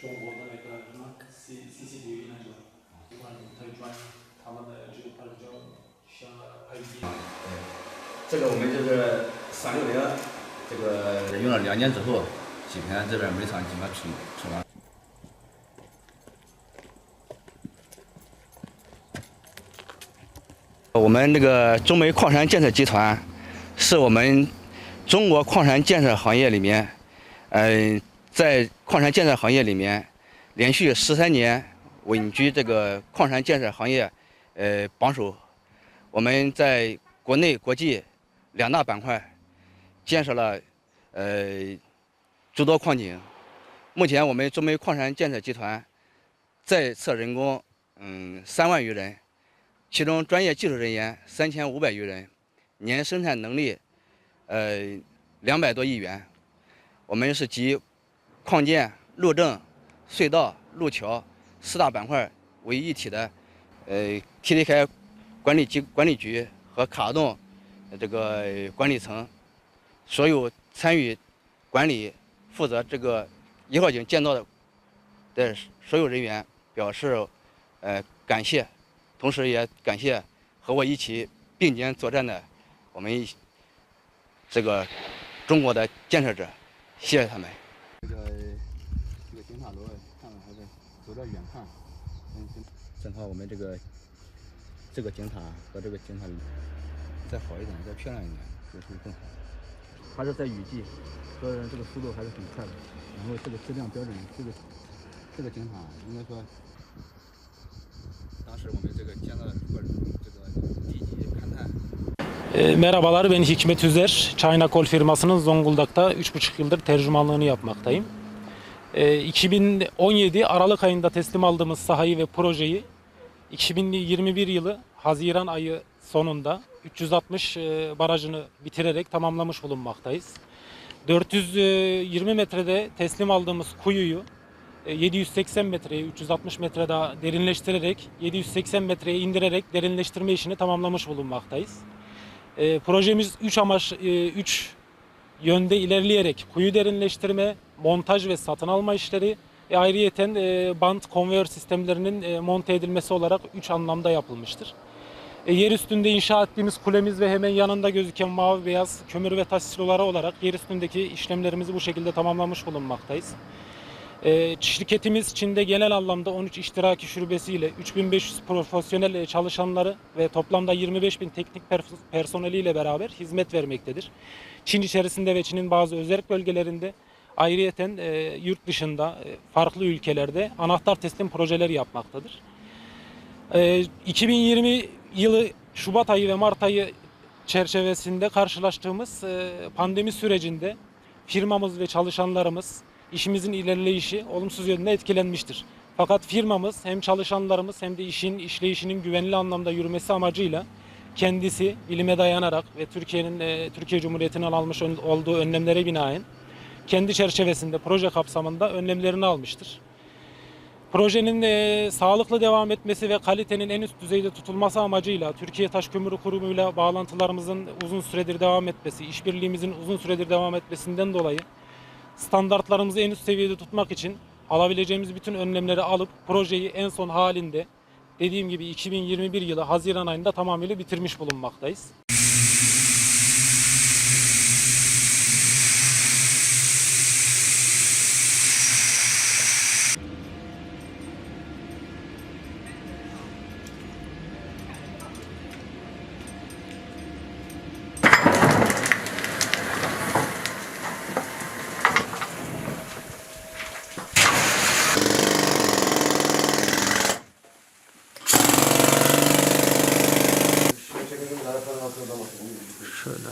中国的那个什么 C CCTV 那种，不管特专他们的这个拍照像拍片。这个我们就是三六零，这个用了两年之后，基本上这边煤厂基本上吃吃完。我们这个中煤矿山建设集团，是我们中国矿山建设行业里面，嗯、在矿山建设行业里面，连续十三年稳居这个矿山建设行业，呃榜首。我们在国内、国际两大板块建设了呃诸多矿井。目前我们中煤矿山建设集团在册人工嗯三万余人，其中专业技术人员三千五百余人，年生产能力呃两百多亿元。我们是集矿建、路政、隧道、路桥四大板块为一体的，呃，提离开管理机管理局和卡洞这个管理层，所有参与管理、负责这个一号井建造的的所有人员表示呃感谢，同时也感谢和我一起并肩作战的我们这个中国的建设者，谢谢他们。是走着远看，嗯，正好我们这个这个警塔和这个警塔再好一点，再漂亮一点，就是更好。它是在雨季，所以这个速度还是很快的。然后这个质量标准，这个这个警塔应该说，当时我们这个建造过程中，这个地基勘探。 E, merhabalar ben Hikmet Üzer. Çaynakol firmasının Zonguldak'ta 3,5 yıldır tercümanlığını yapmaktayım. E, 2017 Aralık ayında teslim aldığımız sahayı ve projeyi 2021 yılı Haziran ayı sonunda 360 e, barajını bitirerek tamamlamış bulunmaktayız. 420 metrede teslim aldığımız kuyuyu e, 780 metreye 360 metre daha derinleştirerek 780 metreye indirerek derinleştirme işini tamamlamış bulunmaktayız. E, projemiz 3 amaç 3 yönde ilerleyerek kuyu derinleştirme, montaj ve satın alma işleri ve ayrıyeten e, bant konveyör sistemlerinin e, monte edilmesi olarak 3 anlamda yapılmıştır. E, yer üstünde inşa ettiğimiz kulemiz ve hemen yanında gözüken mavi beyaz kömür ve taş siloları olarak yer üstündeki işlemlerimizi bu şekilde tamamlamış bulunmaktayız. E, şirketimiz Çin'de genel anlamda 13 iştiraki şubesiyle 3500 profesyonel e, çalışanları ve toplamda 25 bin teknik pers- personeliyle beraber hizmet vermektedir. Çin içerisinde ve Çin'in bazı özel bölgelerinde ayrıyeten e, yurt dışında e, farklı ülkelerde anahtar teslim projeleri yapmaktadır. E, 2020 yılı Şubat ayı ve Mart ayı çerçevesinde karşılaştığımız e, pandemi sürecinde firmamız ve çalışanlarımız işimizin ilerleyişi olumsuz yönde etkilenmiştir. Fakat firmamız hem çalışanlarımız hem de işin işleyişinin güvenli anlamda yürümesi amacıyla kendisi bilime dayanarak ve Türkiye'nin e, Türkiye Cumhuriyeti'nin almış olduğu önlemlere binaen kendi çerçevesinde proje kapsamında önlemlerini almıştır. Projenin e, sağlıklı devam etmesi ve kalitenin en üst düzeyde tutulması amacıyla Türkiye Taş Kömürü Kurumu'yla bağlantılarımızın uzun süredir devam etmesi, işbirliğimizin uzun süredir devam etmesinden dolayı standartlarımızı en üst seviyede tutmak için alabileceğimiz bütün önlemleri alıp projeyi en son halinde dediğim gibi 2021 yılı Haziran ayında tamamıyla bitirmiş bulunmaktayız. Şöyle.